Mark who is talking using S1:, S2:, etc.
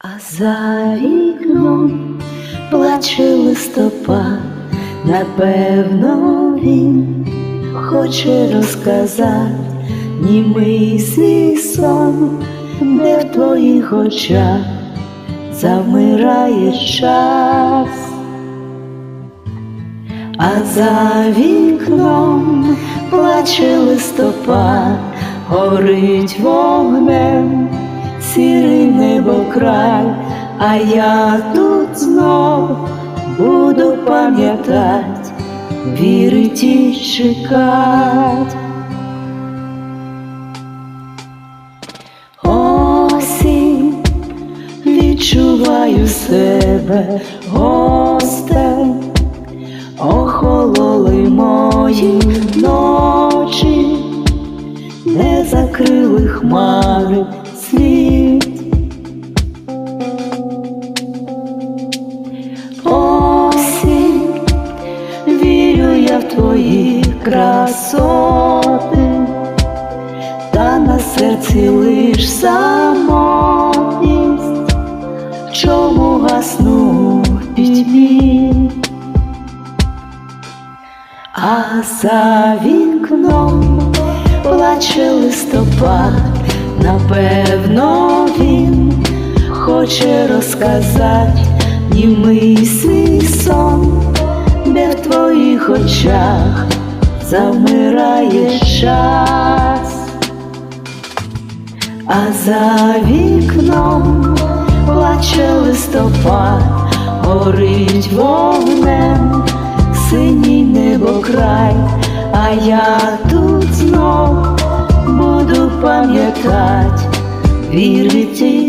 S1: А за вікном плаче листопад, напевно, він хоче розказати німий свій сон, де в твоїх очах завмирає час, а за вікном плаче листопад, горить вогнем сірий небокрай, а я тут знов буду пам'ятать, вірить і чекать. Осінь, відчуваю себе гостем, охололи мої ночі, не закрили хмари красоти, та на серці лиш самотність, чому гасну пітьмі. А за вікном плаче листопад, напевно, він хоче розказати німий свій сон, де в твоїх очах завмирає час, а за вікном плаче листопад, горить вогнем синій небокрай, а я тут знов буду пам'ятать, вірить і.